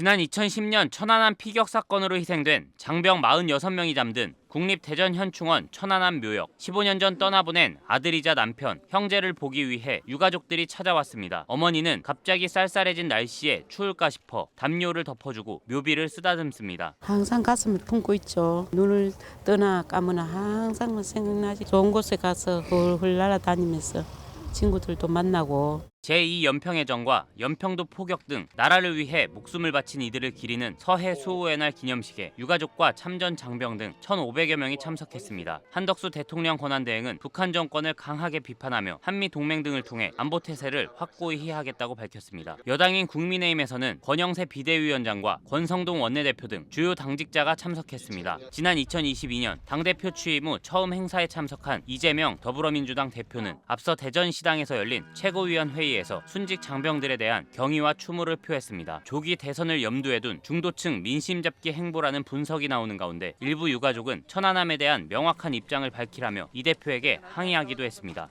지난 2010년 천안함 피격 사건으로 희생된 장병 46명이 잠든 국립대전현충원 천안함 묘역 15년 전 떠나보낸 아들이자 남편, 형제를 보기 위해 유가족들이 찾아왔습니다. 어머니는 갑자기 쌀쌀해진 날씨에 추울까 싶어 담요를 덮어주고 묘비를 쓰다듬습니다. 항상 가슴을 품고 있죠. 눈을 뜨나 감으나 항상 생각나지. 좋은 곳에 가서 훌훌 날아다니면서 친구들도 만나고 제2연평해전과 연평도 포격 등 나라를 위해 목숨을 바친 이들을 기리는 서해 수호의 날 기념식에 유가족과 참전 장병 등 1,500여 명이 참석했습니다. 한덕수 대통령 권한대행은 북한 정권을 강하게 비판하며 한미 동맹 등을 통해 안보 태세를 확고히 하겠다고 밝혔습니다. 여당인 국민의힘에서는 권영세 비대위원장과 권성동 원내대표 등 주요 당직자가 참석했습니다. 지난 2022년 당대표 취임 후 처음 행사에 참석한 이재명 더불어민주당 대표는 앞서 대전시당에서 열린 최고위원 회의에서 순직 장병들에 대한 경의와 추모를 표했습니다. 조기 대선을 염두에 둔 중도층 민심 잡기 행보라는 분석이 나오는 가운데 일부 유가족은 천안함에 대한 명확한 입장을 밝히라며 이 대표에게 항의하기도 했습니다.